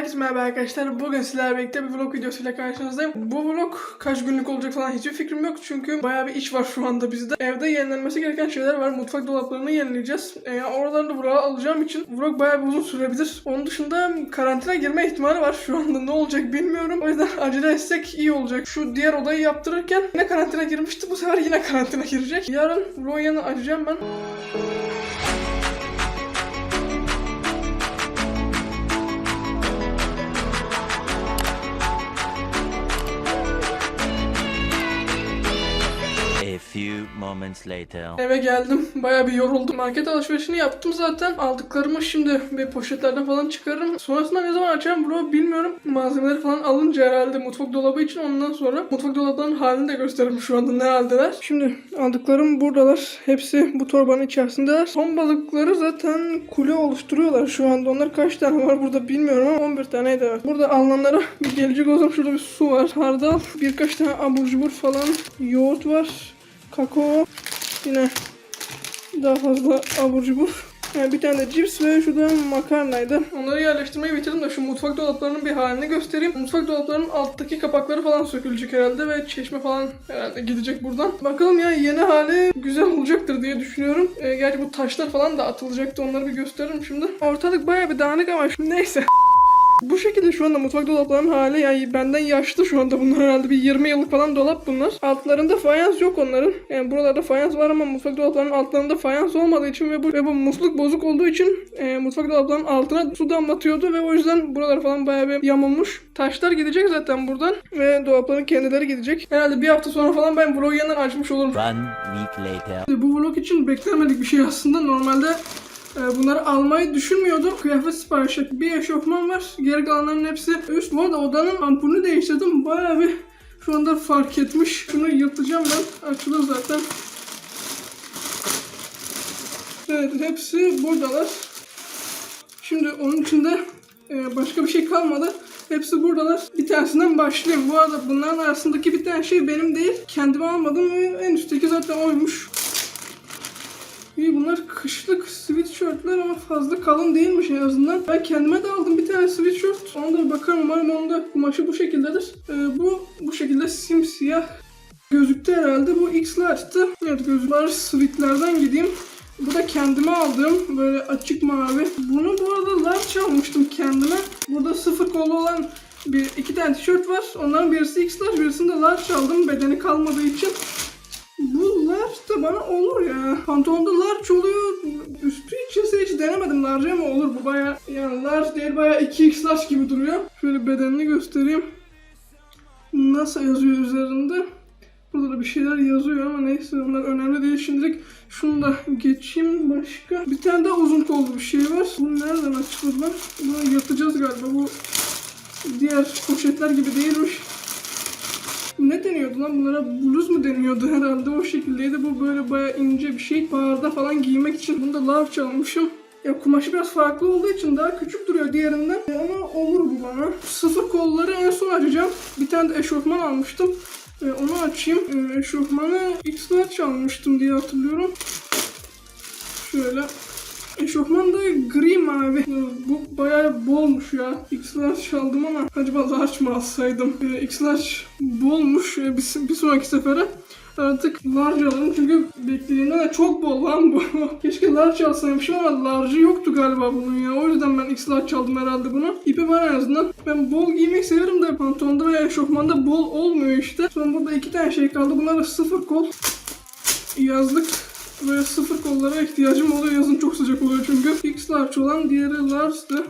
Herkese merhaba arkadaşlar. Bugün sizlerle birlikte bir vlog videosuyla karşınızdayım. Bu vlog kaç günlük olacak falan hiçbir fikrim yok. Çünkü bayağı bir iş var şu anda bizde. Evde yenilenmesi gereken şeyler var. Mutfak dolaplarını yenileyeceğiz. Ee, oraları da buraya alacağım için vlog bayağı bir uzun sürebilir. Onun dışında karantina girme ihtimali var. Şu anda ne olacak bilmiyorum. O yüzden acele etsek iyi olacak. Şu diğer odayı yaptırırken yine karantina girmişti. Bu sefer yine karantina girecek. Yarın vlog'un yanına açacağım ben. Few moments later. Eve geldim. Bayağı bir yoruldum. Market alışverişini yaptım zaten. Aldıklarımı şimdi bir poşetlerden falan çıkarırım. Sonrasında ne zaman açarım bunu bilmiyorum. Malzemeleri falan alınca herhalde mutfak dolabı için ondan sonra mutfak dolaplarının halini de gösteririm şu anda ne haldeler. Şimdi aldıklarım buradalar. Hepsi bu torbanın içerisindeler. Son balıkları zaten kule oluşturuyorlar şu anda. Onlar kaç tane var burada bilmiyorum ama 11 tane de var. Burada alınanlara gelecek olsam şurada bir su var. Hardal, birkaç tane abur cubur falan. Yoğurt var. Kakao. Yine daha fazla abur cubur. Yani bir tane de cips ve şu da makarnaydı. Onları yerleştirmeyi bitirdim de şu mutfak dolaplarının bir halini göstereyim. Mutfak dolaplarının alttaki kapakları falan sökülecek herhalde ve çeşme falan herhalde gidecek buradan. Bakalım ya yeni hali güzel olacaktır diye düşünüyorum. Ee, gerçi bu taşlar falan da atılacaktı onları bir gösteririm şimdi. Ortalık bayağı bir dağınık ama şimdi neyse. Bu şekilde şu anda mutfak dolaplarının hali yani benden yaşlı şu anda bunlar herhalde bir 20 yıllık falan dolap bunlar. Altlarında fayans yok onların. Yani buralarda fayans var ama mutfak dolaplarının altlarında fayans olmadığı için ve bu, ve bu musluk bozuk olduğu için e, mutfak dolaplarının altına su damlatıyordu ve o yüzden buralar falan bayağı bir yamulmuş. Taşlar gidecek zaten buradan ve dolapların kendileri gidecek. Herhalde bir hafta sonra falan ben vlogu yeniden açmış olurum. One week later. Bu vlog için beklenmedik bir şey aslında. Normalde bunları almayı düşünmüyordum. Kıyafet sipariş ettim. Bir eşofman var. Geri kalanların hepsi üst. Bu arada odanın ampulünü değiştirdim. Bayağı bir şu anda fark etmiş. Şunu yırtacağım ben. Açılır zaten. Evet hepsi buradalar. Şimdi onun içinde e, başka bir şey kalmadı. Hepsi buradalar. Bir tanesinden başlayayım. Bu arada bunların arasındaki bir tane şey benim değil. Kendime almadım ve en üstteki zaten oymuş. İyi bunlar kışlık sweatshirtler ama fazla kalın değilmiş en azından. Ben kendime de aldım bir tane sweatshirt. Ona da bakarım umarım onun da kumaşı bu şekildedir. Ee, bu bu şekilde simsiyah gözüktü herhalde. Bu X large'tı. Evet gözler sweatlerden gideyim. Bu da kendime aldığım böyle açık mavi. Bunu bu arada large almıştım kendime. Burada sıfır kolu olan bir iki tane tişört var. Onların birisi X large, birisini de large aldım. Bedeni kalmadığı için. Bu large da bana olur ya. Pantolonda large oluyor. Üstü içinse hiç denemedim large ama olur bu baya yani large değil baya 2x large gibi duruyor. Şöyle bedenini göstereyim. Nasıl yazıyor üzerinde? Burada da bir şeyler yazıyor ama neyse onlar önemli değil. Şimdilik şunu da geçeyim başka. Bir tane daha uzun kollu bir şey var. Bu nereden açılır lan? Bunu yırtacağız galiba. Bu diğer poşetler gibi değilmiş. Ne deniyordu lan bunlara? Bluz mu deniyordu herhalde o şekildeydi. Bu böyle bayağı ince bir şey. Baharda falan giymek için. Bunu da large almışım. Ya kumaşı biraz farklı olduğu için daha küçük duruyor diğerinden. E, Ama olur bu bana. Sıfır kolları en son açacağım. Bir tane de eşofman almıştım. E, onu açayım. E, eşofmanı X large almıştım diye hatırlıyorum. Şöyle. Eşofman da gri mavi. Bu bayağı bolmuş ya. X large aldım ama acaba large mı alsaydım? Ee, X large bolmuş. Ee, bir, bir sonraki sefere artık large alalım çünkü beklediğimden de çok bol lan bu. Keşke large alsaymışım ama large'ı yoktu galiba bunun ya. O yüzden ben X large aldım herhalde bunu. İpi var en azından. Ben bol giymek severim de pantolonda veya eşofmanda bol olmuyor işte. Sonra burada iki tane şey kaldı. Bunlar sıfır kol. Yazlık Böyle sıfır kollara ihtiyacım oluyor. Yazın çok sıcak oluyor çünkü. X large olan diğeri large'dı.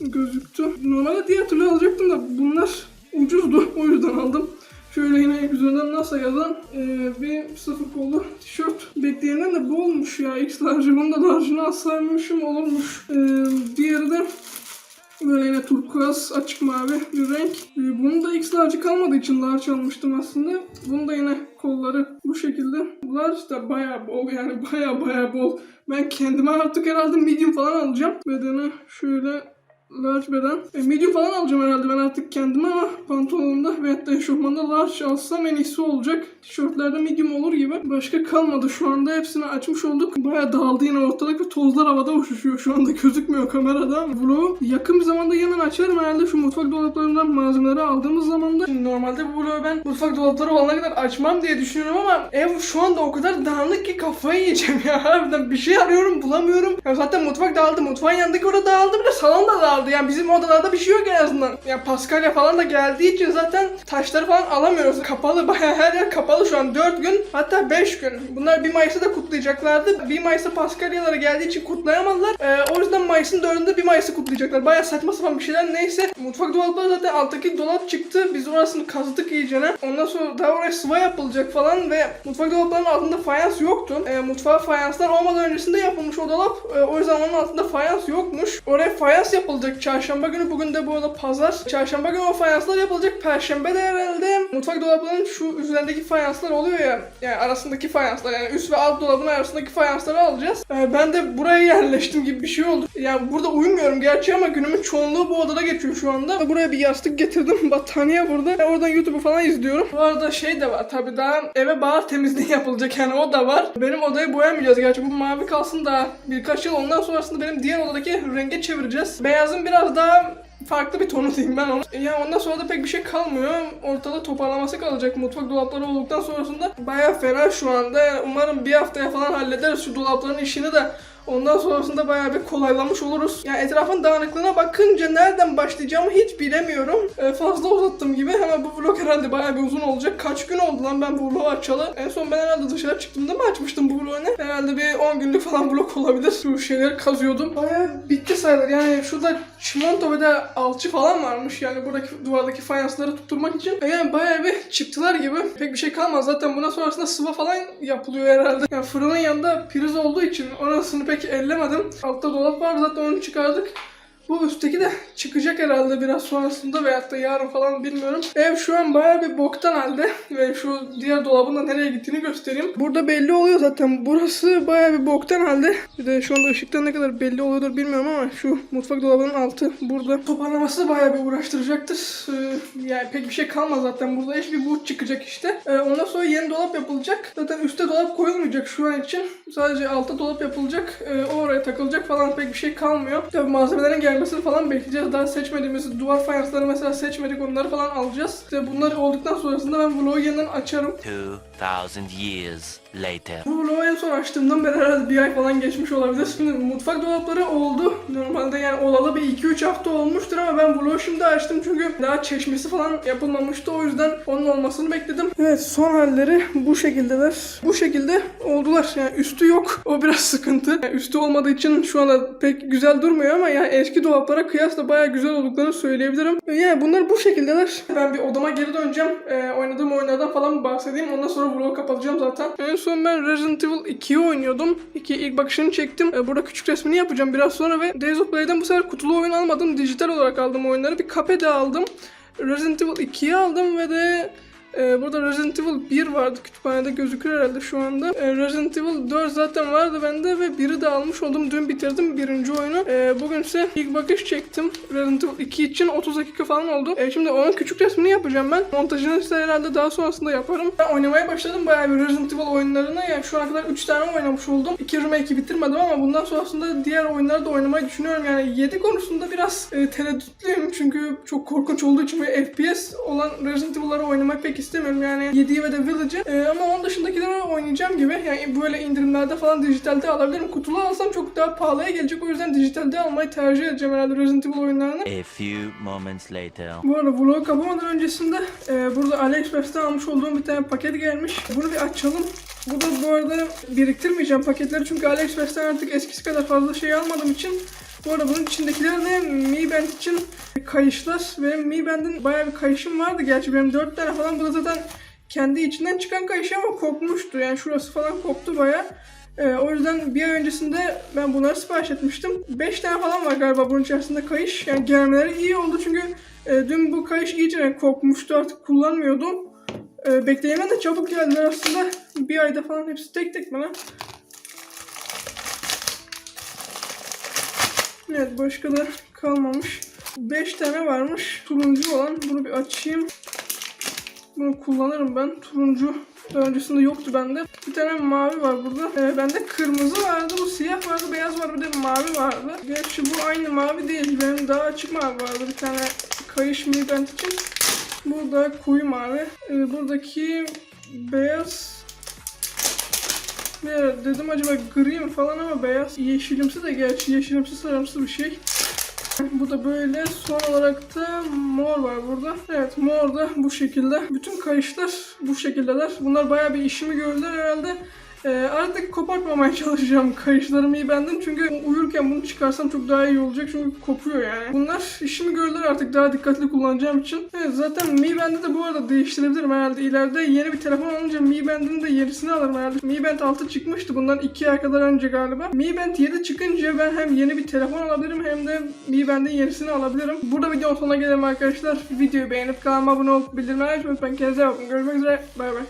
Gözüktü. Normalde diğer türlü alacaktım da bunlar ucuzdu. O yüzden aldım. Şöyle yine üzerinden NASA yazan e, bir sıfır kollu tişört. Bekleyenden de bu olmuş ya. X large. Bunu da large'ını alsaymışım olurmuş. E, diğeri de Böyle yine turkuaz açık mavi bir renk. Ee, Bunun da X large kalmadığı için large almıştım aslında. Bunun da yine kolları bu şekilde. Large da baya bol yani baya baya bol. Ben kendime artık herhalde medium falan alacağım. Bedeni şöyle large. E, medium falan alacağım herhalde ben artık kendime ama pantolonumda veyahut da eşofmanda large alsam en iyisi olacak. Tişörtlerde medium olur gibi. Başka kalmadı şu anda hepsini açmış olduk. Baya dağıldı yine ortalık ve tozlar havada uçuşuyor. Şu anda gözükmüyor kamerada. Vlogu yakın bir zamanda hemen açarım herhalde şu mutfak dolaplarından malzemeleri aldığımız zaman da. Şimdi normalde bu vlogu ben mutfak dolapları olana kadar açmam diye düşünüyorum ama ev şu anda o kadar dağınık ki kafayı yiyeceğim ya. Harbiden bir şey arıyorum bulamıyorum. Ya zaten mutfak dağıldı. Mutfağın yanındaki oda dağıldı. Bir de salon da dağıldı. Yani bizim odalarda bir şey yok en azından. Ya Paskalya falan da geldiği için zaten taşları falan alamıyoruz. Kapalı. Bayağı her yer kapalı şu an. 4 gün hatta 5 gün. Bunlar 1 Mayıs'ta da kutlayacaklardı. 1 Mayıs'ta Paskalyalara geldiği için kutlayamadılar. Ee, o yüzden Mayıs'ın 4'ünde 1 Mayıs'ı kutlayacaklar. Bayağı saçma sapan bir şeyler. Neyse. Mutfak dolapları zaten alttaki dolap çıktı. Biz orasını kazıdık iyicene. Ondan sonra daha oraya sıva yapılacak falan ve mutfak dolaplarının altında fayans yoktu. Ee, mutfağa fayanslar olmadan öncesinde yapılmış o dolap. Ee, o yüzden onun altında fayans yokmuş. Oraya fayans yapılacak çarşamba günü. Bugün de bu arada pazar. Çarşamba günü o fayanslar yapılacak. Perşembe de herhalde mutfak dolaplarının şu üzerindeki fayanslar oluyor ya. Yani arasındaki fayanslar yani üst ve alt dolabın arasındaki fayansları alacağız. Ee, ben de buraya yerleştim gibi bir şey oldu. Yani burada uyumuyorum gerçi ama günümün çoğunluğu bu odada geçiyor şu anda. Buraya bir yastık getirdim. Battaniye burada. Ben oradan YouTube'u falan izliyorum. Bu arada şey de var tabii daha eve bahar temizliği yapılacak yani o da var. Benim odayı boyamayacağız gerçi bu mavi kalsın daha birkaç yıl ondan sonrasında benim diğer odadaki renge çevireceğiz. Beyazın biraz daha farklı bir tonu diyeyim ben onu. Ya ondan sonra da pek bir şey kalmıyor. Ortada toparlaması kalacak mutfak dolapları olduktan sonrasında. Baya fena şu anda. Umarım bir haftaya falan hallederiz şu dolapların işini de. Ondan sonrasında bayağı bir kolaylamış oluruz. Yani etrafın dağınıklığına bakınca nereden başlayacağımı hiç bilemiyorum. Ee, fazla uzattım gibi ama bu vlog herhalde bayağı bir uzun olacak. Kaç gün oldu lan ben bu vlogu açalı. En son ben herhalde dışarı çıktığımda mı açmıştım bu vlogu? Herhalde bir 10 günlük falan vlog olabilir. Şu şeyleri kazıyordum. Bayağı bitti sayılır. Yani şurada çimento ve de alçı falan varmış. Yani buradaki duvardaki fayansları tutturmak için. E Yani bayağı bir çıktılar gibi. Pek bir şey kalmaz. Zaten bundan sonrasında sıva falan yapılıyor herhalde. Yani fırının yanında priz olduğu için orasını pek ellemedim. Altta dolap var zaten onu çıkardık. Bu üstteki de çıkacak herhalde biraz sonrasında veyahut da yarın falan bilmiyorum. Ev şu an bayağı bir boktan halde ve şu diğer dolabın da nereye gittiğini göstereyim. Burada belli oluyor zaten. Burası bayağı bir boktan halde. Bir de şu anda ışıktan ne kadar belli oluyordur bilmiyorum ama şu mutfak dolabının altı burada. Toparlaması da bayağı bir uğraştıracaktır. Ee, yani pek bir şey kalmaz zaten burada. Eş bir buğut çıkacak işte. Ee, ondan sonra yeni dolap yapılacak. Zaten üstte dolap koyulmayacak şu an için. Sadece altta dolap yapılacak. Ee, oraya takılacak falan pek bir şey kalmıyor. Tabii malzemelerin gelmesini falan bekleyeceğiz. Daha seçmediğimiz duvar fayansları mesela seçmedik onları falan alacağız. İşte bunlar olduktan sonrasında ben vlogu yeniden açarım. 2,000 years later. Bu vlogu en son açtığımdan beri herhalde bir ay falan geçmiş olabilir. Şimdi mutfak dolapları oldu. Normalde yani olalı bir 2-3 hafta olmuştur ama ben vlogu şimdi açtım çünkü daha çeşmesi falan yapılmamıştı. O yüzden onun olmasını bekledim. Evet son halleri bu şekildeler. Bu şekilde oldular. Yani üstü yok. O biraz sıkıntı. Yani üstü olmadığı için şu anda pek güzel durmuyor ama yani eski dolaplara kıyasla baya güzel olduklarını söyleyebilirim. Yani bunlar bu şekildeler. Ben bir odama geri döneceğim. Ee, oynadığım oyunlardan falan bahsedeyim. Ondan sonra vlogu kapatacağım zaten. En son ben Resident Evil 2'yi oynuyordum. 2 ilk bakışını çektim. Ee, burada küçük resmini yapacağım biraz sonra ve Days of Play'den bu sefer kutulu oyun almadım. Dijital olarak aldım oyunları. Bir Cuphead'i aldım. Resident Evil 2'yi aldım ve de ee, burada Resident Evil 1 vardı kütüphanede gözükür herhalde şu anda. Ee, Resident Evil 4 zaten vardı bende ve biri de almış oldum. Dün bitirdim birinci oyunu. Ee, bugün ise ilk bakış çektim Resident Evil 2 için 30 dakika falan oldu. Ee, şimdi onun küçük resmini yapacağım ben. Montajını ise herhalde daha sonrasında yaparım. Ben oynamaya başladım bayağı bir Resident Evil oyunlarını. Yani şu ana kadar 3 tane oynamış oldum. 2 remake'i bitirmedim ama bundan sonrasında diğer oyunları da oynamayı düşünüyorum. Yani 7 konusunda biraz e, tereddütlüyüm çünkü çok korkunç olduğu için ve FPS olan Resident Evil'ları oynamak pek istemiyorum yani 7'yi ve de Village'ı Ee, ama onun dışındakileri oynayacağım gibi yani böyle indirimlerde falan dijitalde alabilirim kutulu alsam çok daha pahalıya gelecek o yüzden dijitalde almayı tercih edeceğim herhalde Resident Evil oyunlarını A few moments later. bu arada vlogu kapamadan öncesinde e, burada AliExpress'ten almış olduğum bir tane paket gelmiş. Bunu bir açalım. Bu da bu arada biriktirmeyeceğim paketleri çünkü AliExpress'ten artık eskisi kadar fazla şey almadığım için bu arada bunun içindekiler de Mi Band için kayışlar. Benim Mi Band'in bayağı bir kayışım vardı gerçi benim 4 tane falan. Bu da zaten kendi içinden çıkan kayış ama kopmuştu. Yani şurası falan koptu bayağı. Ee, o yüzden bir ay öncesinde ben bunları sipariş etmiştim. 5 tane falan var galiba bunun içerisinde kayış. Yani gelmeleri iyi oldu çünkü e, dün bu kayış iyice kopmuştu artık kullanmıyordum. E, bekleyeme de çabuk geldiler aslında. Bir ayda falan hepsi tek tek bana. Evet başka da kalmamış. 5 tane varmış. Turuncu olan. Bunu bir açayım. Bunu kullanırım ben. Turuncu öncesinde yoktu bende. Bir tane mavi var burada. Ee, bende kırmızı vardı, bu siyah vardı, beyaz vardı, bir de mavi vardı. Gerçi bu aynı mavi değil. Benim daha açık mavi vardı. Bir tane kayış Mi Band için. Burada koyu mavi. Ee, buradaki beyaz ne dedim acaba gri mi falan ama beyaz yeşilimsi de gerçi yeşilimsi sarımsı bir şey. Bu da böyle. Son olarak da mor var burada. Evet mor da bu şekilde. Bütün kayışlar bu şekildeler. Bunlar bayağı bir işimi gördüler herhalde. Ee, artık kopartmamaya çalışacağım kayışlarımı iyi benden. Çünkü uyurken bunu çıkarsam çok daha iyi olacak. Çünkü kopuyor yani. Bunlar işimi gördüler artık daha dikkatli kullanacağım için. Evet zaten Mi Band'i de bu arada değiştirebilirim herhalde. İleride yeni bir telefon alınca Mi Band'in de yenisini alırım herhalde. Mi Band 6 çıkmıştı bundan 2 ay kadar önce galiba. Mi Band 7 çıkınca ben hem yeni bir telefon alabilirim hem de Mi Band'in yenisini alabilirim. Burada videonun sonuna gelelim arkadaşlar. Videoyu beğenip kanalıma abone olup bildirimleri açmayı unutmayın. Kendinize bakın. Görüşmek üzere. Bay bay.